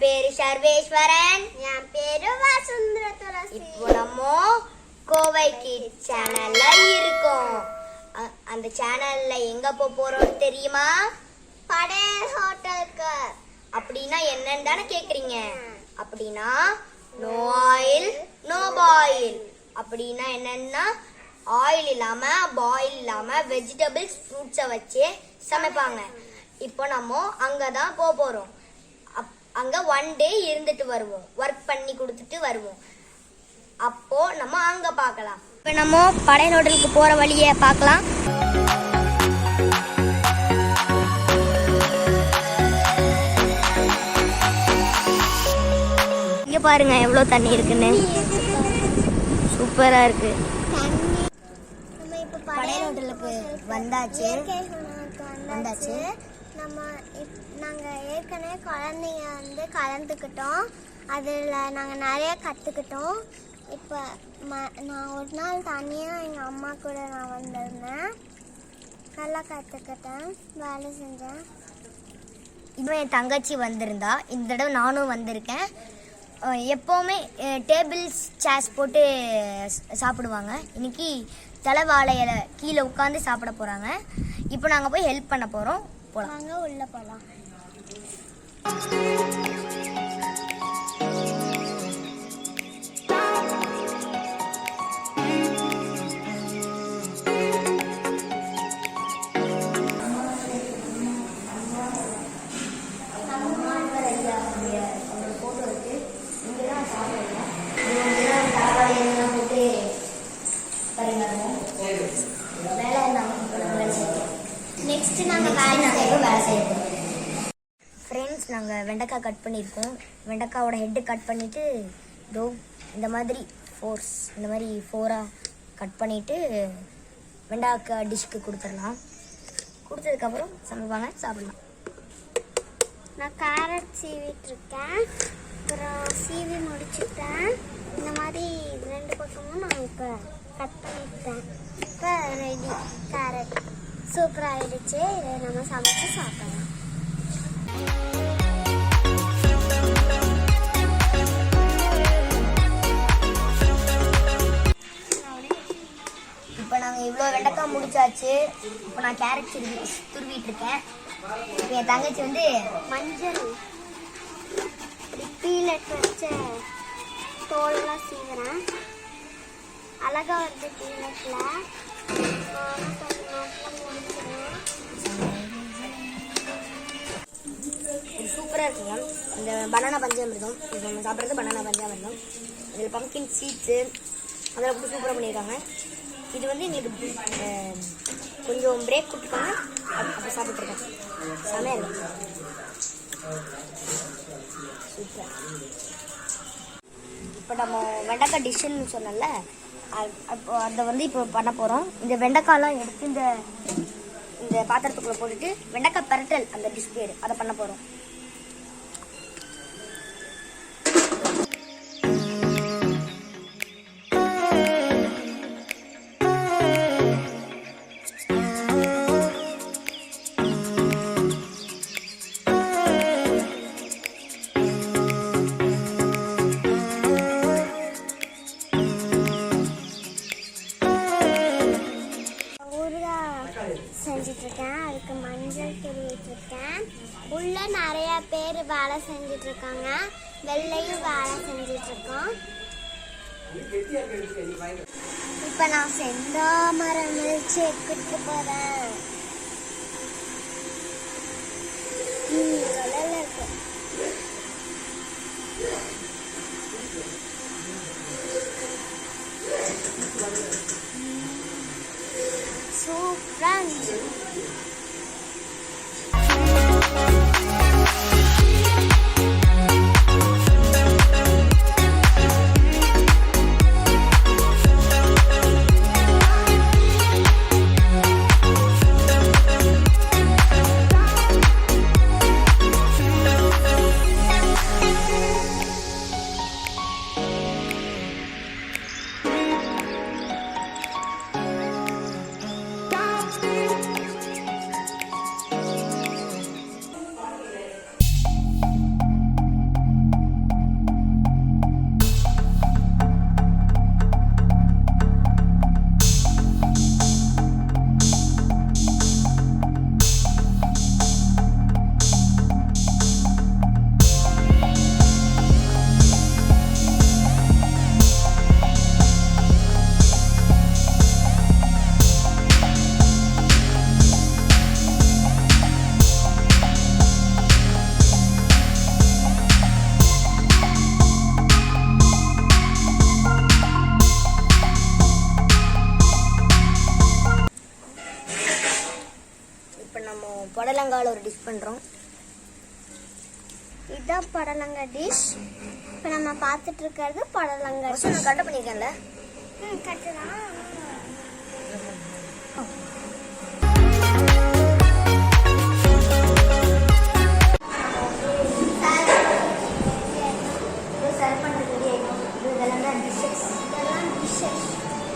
பேரு சர்வேஸ்வரன் என் பேரு வசுந்தர துளசி இப்போ நம்ம கோவை கிட் சேனல்ல இருக்கோம் அந்த சேனல்ல எங்க போக போறோம் தெரியுமா படையல் ஹோட்டலுக்கு அப்படின்னா என்னன்னு தானே கேக்குறீங்க அப்படின்னா நோ ஆயில் நோ பாயில் அப்படின்னா என்னன்னா ஆயில் இல்லாம பாயில் இல்லாம வெஜிடபிள்ஸ் ஃப்ரூட்ஸை வச்சு சமைப்பாங்க இப்போ நம்ம அங்க தான் போக போறோம் அப்- அங்க ஒன் டே இருந்துட்டு வருவோம். ஒர்க் பண்ணி கொடுத்துட்டு வருவோம். அப்போ நம்ம அங்க பார்க்கலாம். இப்போ நம்ம படையல் ஹோட்டலுக்கு போற வழியை பார்க்கலாம். இங்க பாருங்க எவ்வளவு தண்ணி இருக்குன்னு. சூப்பரா இருக்கு. படையல் ஹோட்டலுக்கு வந்தாச்சு. வந்தாச்சு. நம்ம இப் நாங்க ஏற்கனவே குழந்தைங்க வந்து கலந்துக்கிட்டோம். அதில் நாங்கள் நிறைய கற்றுக்கிட்டோம் இப்போ ம நான் ஒரு நாள் தனியாக எங்கள் அம்மா கூட நான் வந்திருந்தேன். நல்லா கற்றுக்கிட்டேன் வேலை செஞ்சேன். இப்போ என் தங்கச்சி வந்திருந்தா. இந்த தடவை நானும் வந்திருக்கேன். எப்போவுமே டேபிள்ஸ் சேர்ஸ் போட்டு சாப்பிடுவாங்க. இன்னைக்கு தலைவாழை இலை கீழே உட்காந்து சாப்பிட போகிறாங்க இப்போ நாங்கள் போய் ஹெல்ப் பண்ண போகிறோம் போகலாம் உள்ளே போகலாம் நெக்ஸ்ட் நாங்கள் வேலை நாங்கள் வேலை செய்ய போகிறோம் நாங்கள் வெண்டைக்காய் கட் பண்ணியிருக்கோம். வெண்டைக்காவோட ஹெட்டு கட் பண்ணிவிட்டு இதோ இந்த மாதிரி ஃபோர்ஸ் இந்த மாதிரி ஃபோராக கட் பண்ணிவிட்டு வெண்டைக்காய் டிஷ்க்கு கொடுத்துடலாம். கொடுத்ததுக்கப்புறம் சமைப்பாங்க சாப்பிடலாம். நான் கேரட் சீவிட்டுருக்கேன். அப்புறம் சீவி முடிச்சுட்டேன். இந்த மாதிரி ரெண்டு பக்கமும் நான் இப்போ கட் பண்ணிட்டேன். இப்போ ரெடி கேரட் சூப்பராக ஆயிடுச்சு. இதை நம்ம சமைச்சு சாப்பிடலாம். வச்சாச்சு இப்போ நான் கேரட் துருவி துருவிட்டு இருக்கேன் என் தங்கச்சி வந்து மஞ்சள் பீலட் வச்ச தோலெல்லாம் சீவுறேன். அழகா வந்து பீலட்ல சூப்பராக இருக்குங்க இந்த பனானா பஞ்சாமிருதம் இது நம்ம சாப்பிட்றது பனானா பஞ்சாமிருதம் இதில் பம்கின் சீட்ஸு அதெல்லாம் கூட சூப்பராக பண்ணியிருக்காங்க. இது வந்து எங்களுக்கு கொஞ்சம் பிரேக் கொடுத்துருக்காங்க அப்போ சாப்பிட்ருக்கேன் சமையல் சூப்பர் இப்போ நம்ம வெண்டைக்காய் டிஷ்ஷுன்னு சொன்னல அப்போ அதை வந்து இப்போ பண்ண போகிறோம் இந்த வெண்டைக்காய்லாம் எடுத்து இந்த இந்த பாத்திரத்துக்குள்ளே போட்டுட்டு வெண்டைக்காய் பெரட்டல் அந்த டிஷ் பேர். அதை பண்ண போகிறோம் தெரிவிச்சிருக்கேன். இருக்கேன் உள்ள நிறைய பேர் வேலை செஞ்சுட்டு இருக்காங்க வெள்ளையும் வேலை செஞ்சுட்டு இருக்கோம் இப்ப நான் செந்தாமரம் மில்ச்சு எடுத்துட்டு போறேன். சூப்பராக இருந்துச்சு. இருந்துச்சு புடலங்கால ஒரு டிஷ் பண்ணுறோம் இதுதான் புடலங்காய் டிஷ் இப்போ நம்ம பார்த்துட்டு இருக்கிறது புடலங்காய் ஃபர்ஸ்ட் நான் கரெக்டாக பண்ணியிருக்கேன்ல ம் கரெக்டு தான் சர்வ் பண்ணுறது இதெல்லாம் தான் டிஷ்ஷஸ் இதெல்லாம் டிஷ்ஷஸ்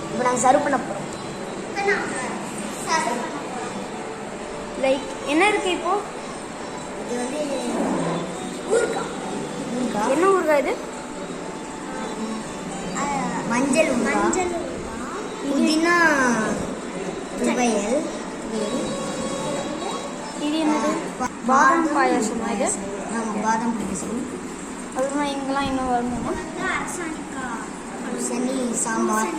இப்போ நாங்கள் சர்வ் பண்ண போகிறோம் இப்போ நாங்கள் சர்வ் பண்ண போகிறோம் லைக் என்ன இருக்கு இப்போ? இது வந்து ஊறுகாய் என்ன ஊறுகாய் இது? மஞ்சள் மஞ்சள் புதினா துவையல். இது என்னது? பாதாம் பாயாசமா இது? ஆமாம் பாதாம் பாயசம். அதுதான் இங்கெல்லாம் இன்னும் வரணுமா? வந்து அரசாணிக்காய் சனி சாம்பார்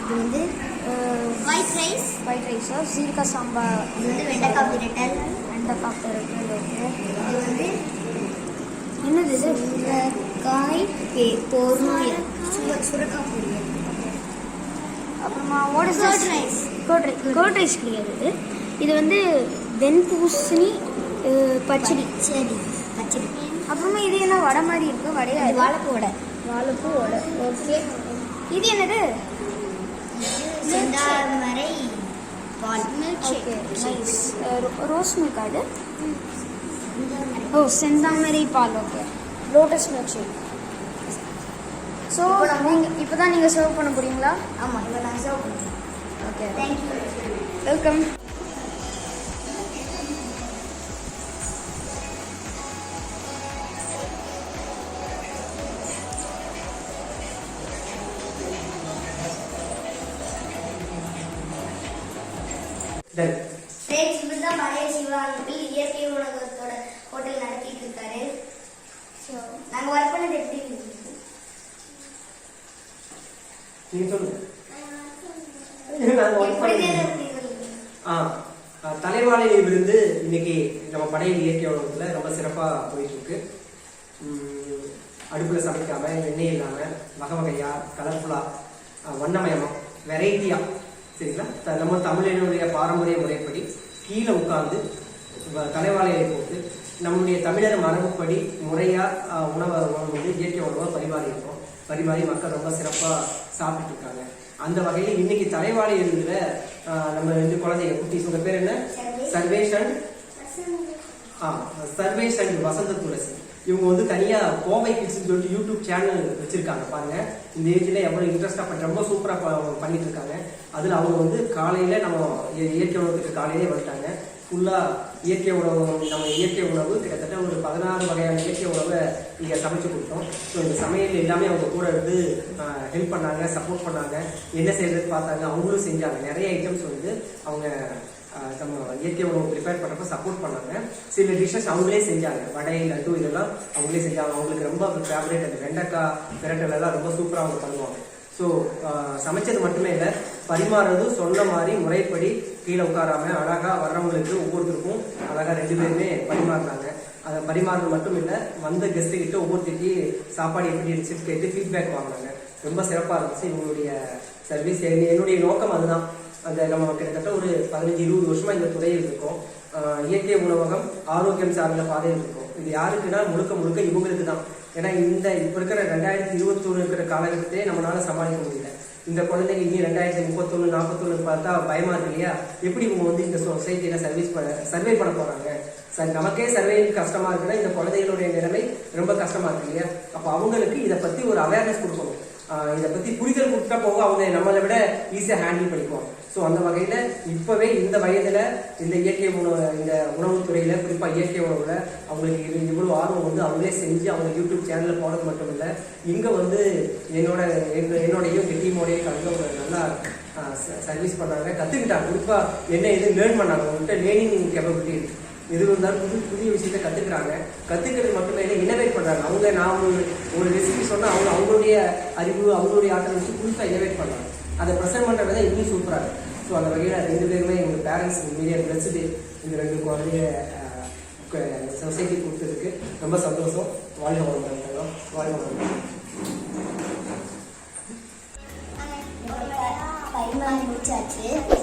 இது வந்து ஒயிட் ரைஸ் ஒயிட் ரைஸா சீரக சாம்பார் இது வந்து வெண்டைக்காய் பிரட்டல் வெண்டைக்காய் பெரட்டல் ஓகே இது வந்து என்னது இது? பே- பொரியல் சுர சுரக்காய் பொரியல் அப்புறமா what is Curd rice. Curd rice curd rice கிடையாது இது? வந்து வெண்பூசணி அஹ், பச்சடி. பச்சடி. பச்சடி. அப்புறமா இது என்ன வடை மாதிரி இருக்கு? வடையா வாழைப்பூ வடை. வாழைப்பூ வடை ஓகே இது என்னது செந்தாமரை ரோஸ் மில்க் அது ஓ செந்தாமரை பால் okay lotus milk shake so நீங்கள் இப்போ தான் நீங்கள் சர்வ் பண்ண போறீங்களா? ஆமாம் இப்போ நான் சர்வ் பண்ணுறேன் okay thank you welcome Done. Friends இவர் தான் பழைய சிவா அங்கிள் இயற்கை உணவகத்தோட ஹோட்டல் நடத்திட்டு இருக்காரு. ஸோ நாங்கள் ஒர்க் பண்ணது எப்படி சொல்லுங்க. விருந்து இன்னைக்கு நம்ம படையல் இயற்கை உணவுல ரொம்ப சிறப்பா போயிட்டு இருக்கு அடுப்புல சமைக்காம எண்ணெய் இல்லாம வகை வகையா கலர்ஃபுல்லா வண்ணமயமா வெரைட்டியா சரிங்களா? நம்ம தமிழனுடைய பாரம்பரிய முறைப்படி கீழே உட்கார்ந்து தலைவாழையை போட்டு நம்முடைய தமிழர் மரபுப்படி முறையா ஆ, உணவை வந்து இயற்கை உணவை பரிமாறி இருக்கோம் பரிமாறி மக்கள் ரொம்ப சிறப்பா சாப்பிட்டு இருக்காங்க அந்த வகையில் இன்னைக்கு தலைவாழை எழுதுல நம்ம ரெண்டு குழந்தைங்க குட்டீஸ் உங்க பேர் என்ன? சர்வேஷ். அண்ட் ஆ சர்வேஷ் அண்ட் வசந்த துளசி. இவங்க வந்து தனியா கோவை கிட்ஸ்னு சொல்லிட்டு யூடியூப் சேனல் வச்சிருக்காங்க பாருங்க. இந்த ஏஜ்ல எவ்வளவு இன்ட்ரெஸ்டா பண்ண ரொம்ப சூப்பரா பண்ணிட்டு இருக்காங்க. அதுல அவங்க வந்து காலையில நம்ம இயற்கை உணவுக்கு காலையிலே வந்துட்டாங்க. ஃபுல்லா இயற்கை உணவு நம்ம இயற்கை உணவு கிட்டத்தட்ட ஒரு பதினாறு வகையான இயற்கை உணவை இங்க சமைச்சு கொடுத்தோம். ஸோ இந்த சமையல் எல்லாமே அவங்க கூட இருந்து ஹெல்ப் பண்ணாங்க சப்போர்ட் பண்ணாங்க. என்ன செய்யறது பார்த்தாங்க அவங்களும் செஞ்சாங்க. நிறைய ஐட்டம்ஸ் வந்து அவங்க நம்ம இயற்கை உணவு ப்ரிப்பேர் பண்ணுறப்ப சப்போர்ட் பண்ணாங்க. சில டிஷ்ஷஸ் அவங்களே செஞ்சாங்க. வடை லட்டு இதெல்லாம் அவங்களே செஞ்சாங்க. அவங்களுக்கு ரொம்ப ஃபேவரேட் அந்த வெண்டைக்காய் பிரட்டல் எல்லாம் ரொம்ப சூப்பராக அவங்க பண்ணுவாங்க. ஸோ சமைச்சது மட்டுமே இல்லை பரிமாறுறதும் சொன்ன மாதிரி முறைப்படி கீழே உட்காராம அழகாக வர்றவங்களுக்கு ஒவ்வொருத்தருக்கும் அழகாக ரெண்டு பேருமே பரிமாறினாங்க. அதை பரிமாறுறது மட்டும் இல்லை வந்த கெஸ்ட்டு கிட்ட ஒவ்வொருத்தருக்கு சாப்பாடு எப்படி இருந்துச்சு கேட்டு ஃபீட்பேக் வாங்கினாங்க. ரொம்ப சிறப்பாக இருந்துச்சு. இவங்களுடைய சர்வீஸ் என்னுடைய நோக்கம் அதுதான். அந்த நம்ம கிட்டத்தட்ட ஒரு பதினஞ்சு இருபது வருஷமா இந்த துறையில் இருக்கோம். இயற்கை உணவகம் ஆரோக்கியம் சார்ந்த பாதையில் இருக்கும். இது யாருக்குன்னா முழுக்க முழுக்க இவங்களுக்கு தான். ஏன்னா இந்த இப்போ இருக்கிற ரெண்டாயிரத்தி இருபத்தொன்னு இருக்கிற காலகட்டத்திலே நம்மளால சமாளிக்க முடியல. இந்த குழந்தைங்க இனி ரெண்டாயிரத்தி முப்பத்தொன்னு நாற்பத்தொன்னு பார்த்தா பயமா இருக்கு இல்லையா? எப்படி இவங்க வந்து இந்த சொசைட்டியில சர்வீஸ் பண்ண சர்வே பண்ண போறாங்க? சார் நமக்கே சர்வே கஷ்டமா இருக்குன்னா இந்த குழந்தைகளுடைய நிலைமை ரொம்ப கஷ்டமா இருக்கு இல்லையா? அப்போ அவங்களுக்கு இதை பத்தி ஒரு அவேர்னஸ் கொடுக்கணும். இதை பத்தி புரிதல் கொடுத்தா போக அவங்க நம்மளை விட ஈஸியா ஹேண்டில் பண்ணிக்குவோம் ஸோ அந்த வகையில இப்பவே இந்த வயதுல இந்த இயற்கை உணவு இந்த உணவுத்துறையில் துறையில குறிப்பா இயற்கை உணவுல அவங்களுக்கு இது இவ்வளவு ஆர்வம் வந்து அவங்களே செஞ்சு அவங்க யூடியூப் சேனல்ல போனது மட்டும் இல்ல இங்க வந்து என்னோட என்னோடையும் என்னோடயும் எங்க டீமோடய கலந்து அவங்க நல்லா சர்வீஸ் பண்ணாங்க கத்துக்கிட்டாங்க. குறிப்பா என்ன இது லேர்ன் பண்ணாங்க. அவங்கள்ட்ட லேர்னிங் கேப்பபிலிட்டி இருக்கு. எது இருந்தாலும் புது புதிய விஷயத்த கற்றுக்குறாங்க கற்றுக்கிறது மட்டுமே இல்லை இனோவேட் பண்ணுறாங்க அவங்க நான் ஒரு ஒரு ரெசிபி சொன்னால் அவங்க அவங்களுடைய அறிவு அவங்களுடைய ஆற்றல் வச்சு புதுசாக இனோவேட் பண்ணுறாங்க அதை ப்ரெசென்ட் பண்ணுறது தான் இன்னும் சூப்பராக ஸோ அந்த வகையில் ரெண்டு பேருமே எங்கள் பேரண்ட்ஸ் மீடியா பிளஸ்டு இந்த ரெண்டு குழந்தைய சொசைட்டி கொடுத்ததுக்கு ரொம்ப சந்தோஷம். வாழ்க வளமுடன் வாழ்க வளமுடன் பரிமாறி முடிச்சாச்சு.